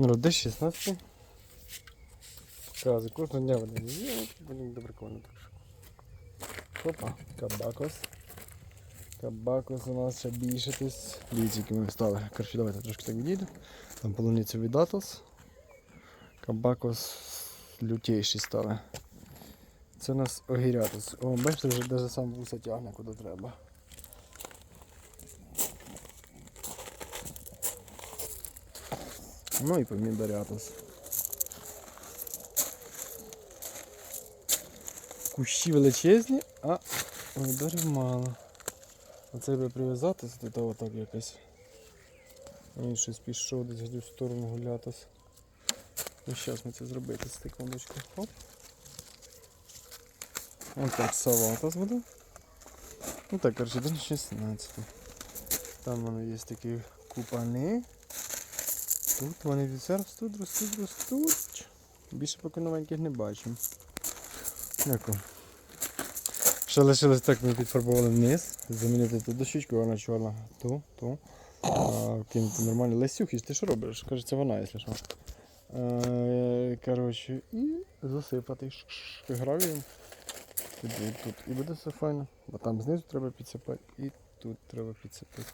Ну, де 16. Показую, кожного дня вони є, блін, добре прикольно трошки. Опа, кабакос. Кабакос у нас ще більше десь. Дивіться, які ми встали. Коротше, давайте трошки так відійду. Там полуниця від Атлас. Кабакос лютейший стали. Це у нас огірятус. О, бачите, вже навіть сам вуса тягне куди треба. Ну і помідорятус. Кущі величезні, а помідорів мало. Оце би прив'язатися до того так якось. Він щось пішов десь в сторону гулятись. Ну зараз ми це зробити секундочку. Хоп. Ось так салатас буде. Ну так, коротше, день 16. Там воно є такі купани. Тут вони ростуть, ростуть, ростуть. Більше поки новеньких не бачимо. Дякую. Ще лишилось так, ми підфарбували вниз. Замінити ту дощечку, вона чорна. Ту, ту. Кинути нормальні лесюхи. Ти що робиш? Каже, це вона, якщо що. Е, Коротше, і засипати гравієм. Туди, тут. І буде все файно. Бо там знизу треба підсипати і тут треба підсипати.